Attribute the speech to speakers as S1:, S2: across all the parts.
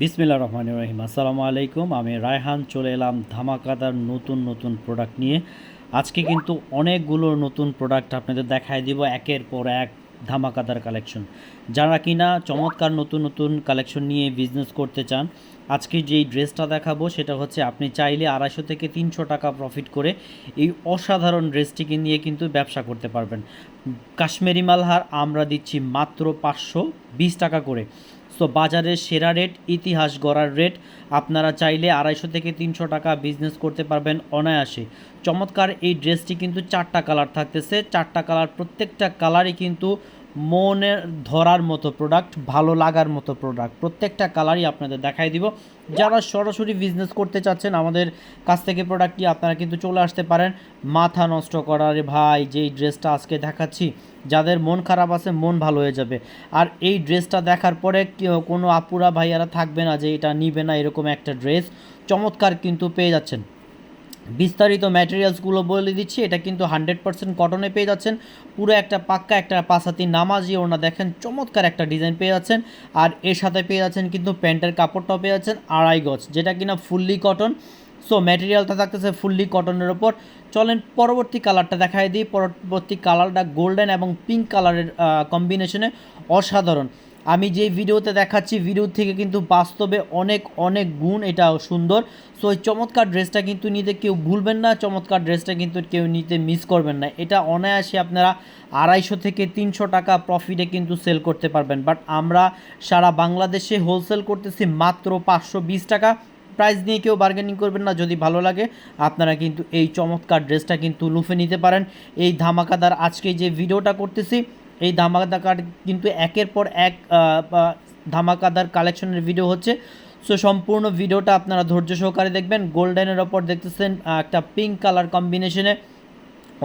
S1: বিসমিল্লা রহমান রহিম। আসসালামু আলাইকুম। আমি রায়হান, চলে এলাম ধামাকাদার নতুন নতুন প্রোডাক্ট নিয়ে। আজকে কিন্তু অনেকগুলো নতুন প্রোডাক্ট আপনাদের দেখায় দিব, একের পর এক ধামাকাদার কালেকশন যারা কিনা চমৎকার নতুন নতুন কালেকশন নিয়ে বিজনেস করতে চান, আজকে যেই ড্রেসটা দেখাবো সেটা হচ্ছে আপনি চাইলে আড়াইশো থেকে তিনশো টাকা প্রফিট করে এই অসাধারণ ড্রেসটিকে নিয়ে কিন্তু ব্যবসা করতে পারবেন। কাশ্মীরি মালহার আমরা দিচ্ছি মাত্র পাঁচশো বিশ টাকা করে। সো বাজারের সেরা রেট, ইতিহাস গড়ার রেট, আপনারা চাইলে আড়াইশো থেকে তিনশো টাকা বিজনেস করতে পারবেন অনায়াসে। চমৎকার এই ড্রেসটি কিন্তু চারটা কালার থাকতেছে। চারটা কালার প্রত্যেকটা কালারই কিন্তু মনের ধরার মতো প্রোডাক্ট ভালো লাগার মতো প্রোডাক্ট প্রত্যেকটা কালারই আপনাদের দেখাই দিব। যারা সরাসরি বিজনেস করতে চাচ্ছেন, আমাদের কাছ থেকে প্রোডাক্টটি আপনারা কিন্তু চলে আসতে পারেন। মাথা নষ্ট করার ভাই, যেই ড্রেসটা আজকে দেখাচ্ছি, যাদের মন খারাপ আছে, মন ভালো হয়ে যাবে। আর এই ড্রেসটা দেখার পরে কোনো আপুরা, ভাইয়ারা থাকবে না যে এটা নিবে না, এরকম একটা ড্রেস চমৎকার কিন্তু পেয়ে যাচ্ছেন। বিস্তারিত ম্যাটেরিয়ালসগুলো বলে দিচ্ছি, এটা কিন্তু হান্ড্রেড পার্সেন্ট কটনে পেয়ে যাচ্ছেন। পুরো একটা পাক্কা, একটা পাশাতি নামাজি ওনা দেখেন চমৎকার একটা ডিজাইন পেয়ে যাচ্ছেন। আর এর সাথে পেয়ে যাচ্ছেন কিন্তু প্যান্টের কাপড়টাও পেয়ে যাচ্ছেন আড়াই গজ, যেটা কিনা ফুললি কটন সো ম্যাটেরিয়ালটা থাকতেছে ফুললি কটনের ওপর চলেন পরবর্তী কালারটা দেখাই দিই। পরবর্তী কালারটা গোল্ডেন এবং পিঙ্ক কালারের কম্বিনেশনে অসাধারণ। আমি যে ভিডিওতে দেখাচ্ছি, ভিডিও থেকে কিন্তু বাস্তবে অনেক অনেক গুণ এটা সুন্দর। সো এই চমৎকার ড্রেসটা কিন্তু নিতে কেউ ভুলবেন না, চমৎকার ড্রেসটা কিন্তু কেউ নিতে মিস করবেন না। এটা অনায়াসে আপনারা আড়াইশো থেকে তিনশো টাকা প্রফিটে কিন্তু সেল করতে পারবেন। বাট আমরা সারা বাংলাদেশে হোলসেল করতেছি মাত্র পাঁচশো বিশ টাকা। প্রাইস নিয়ে কেউ বার্গেনিং করবেন না, যদি ভালো লাগে, আপনারা কিন্তু এই চমৎকার ড্রেসটা কিন্তু লুফে নিতে পারেন। এই ধামাকাদার আজকে যে ভিডিওটা করতেছি এই ধামাকাদার কিন্তু একের পর এক ধামাকাদার কালেকশনের ভিডিও হচ্ছে। সো সম্পূর্ণ ভিডিওটা আপনারা ধৈর্য সহকারে দেখবেন। গোল্ডেনের ওপর দেখতেছেন একটা পিঙ্ক কালার কম্বিনেশনে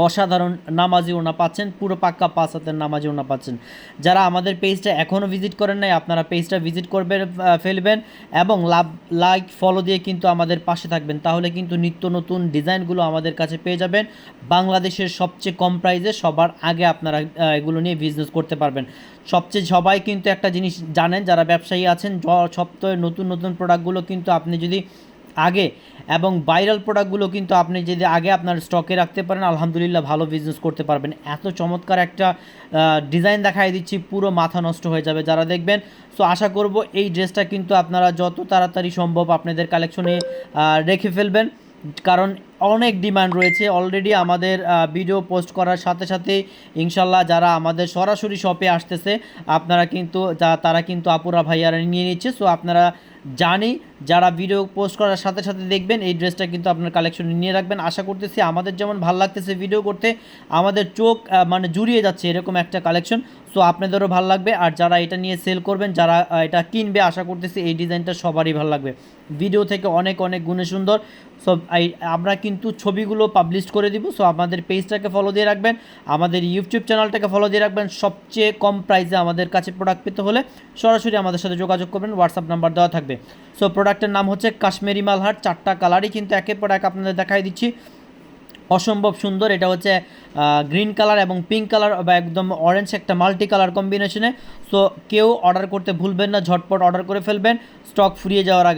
S1: অসাধারণ নামাজি ওনা পাচ্ছেন, পুরো পাক্কা পাঁচ হাতের নামাজি ওনা পাচ্ছেন। যারা আমাদের পেজটা এখনও ভিজিট করেন নাই, আপনারা পেজটা ভিজিট করবেন ফেলবেন এবং লাভ, লাইক, ফলো দিয়ে কিন্তু আমাদের পাশে থাকবেন। তাহলে কিন্তু নিত্য নতুন ডিজাইনগুলো আমাদের কাছে পেয়ে যাবেন। বাংলাদেশের সবচেয়ে কম প্রাইসে সবার আগে আপনারা এগুলো নিয়ে বিজনেস করতে পারবেন। সবচেয়ে সবাই কিন্তু একটা জিনিস জানেন, যারা ব্যবসায়ী আছেন সপ্তাহে নতুন নতুন প্রোডাক্টগুলো কিন্তু আপনি যদি আগে এবং ভাইরাল প্রোডাক্টগুলো কিন্তু আপনি যদি আগে আপনার স্টকে রাখতে পারেন, আলহামদুলিল্লাহ ভালো বিজনেস করতে পারবেন। এত চমৎকার একটা ডিজাইন দেখাই দিচ্ছি, পুরো মাথা নষ্ট হয়ে যাবে যারা দেখবেন। সো আশা করব এই ড্রেসটা কিন্তু আপনারা যত তাড়াতাড়ি সম্ভব আপনাদের কালেকশনে রেখে ফেলবেন। কারণ অনেক ডিমান্ড রয়েছে। অলরেডি আমাদের ভিডিও পোস্ট করার সাথে সাথে ইনশাল্লাহ যারা আমাদের সরাসরি শপে আসতেছে, আপনারা কিন্তু তারা কিন্তু আপুরা ভাইয়ারা নিয়ে নিচ্ছে। সো আপনারা জানি যারা ভিডিও পোস্ট করার সাথে সাথে দেখবেন, এই ড্রেসটা কিন্তু আপনার কালেকশনে নিয়ে রাখবেন। আশা করতেছি আমাদের যেমন ভালো লাগতেছে ভিডিও করতে, আমাদের চোখ মানে জুড়িয়ে যাচ্ছে এরকম একটা কালেকশন সো আপনাদেরও ভালো লাগবে। আর যারা এটা নিয়ে সেল করবেন, যারা এটা কিনবে, আশা করতেছি এই ডিজাইনটা সবারই ভালো লাগবে। ভিডিও থেকে অনেক অনেক গুণে সুন্দর। সো আমরা কিন্তু ছবিগুলো পাবলিশ করে দিব। সো আমাদের পেজটাকে ফলো দিয়ে রাখবেন। আমাদের ইউটিউব চ্যানেলটাকে ফলো দিয়ে রাখবেন। সবচেয়ে কম প্রাইসে আমাদের কাছে প্রোডাক্ট পেতে হলে সরাসরি আমাদের সাথে যোগাযোগ করবেন। হোয়াটসঅ্যাপ নাম্বার দেওয়া থাকবে। সো প্রোডাক্টের নাম হচ্ছে কাশ্মীরি মালহার চারটা কালারই কিন্তু একের পর এক আপনাদের দেখাই দিচ্ছি। অসম্ভব সুন্দর, এটা হচ্ছে গ্রিন কালার এবং পিঙ্ক কালার বা একদম অরেঞ্জ একটা মাল্টি কালার কম্বিনেশনে সো কেউ অর্ডার করতে ভুলবেন না, ঝটপট অর্ডার করে ফেলবেন স্টক ফুরিয়ে যাওয়ার আগে।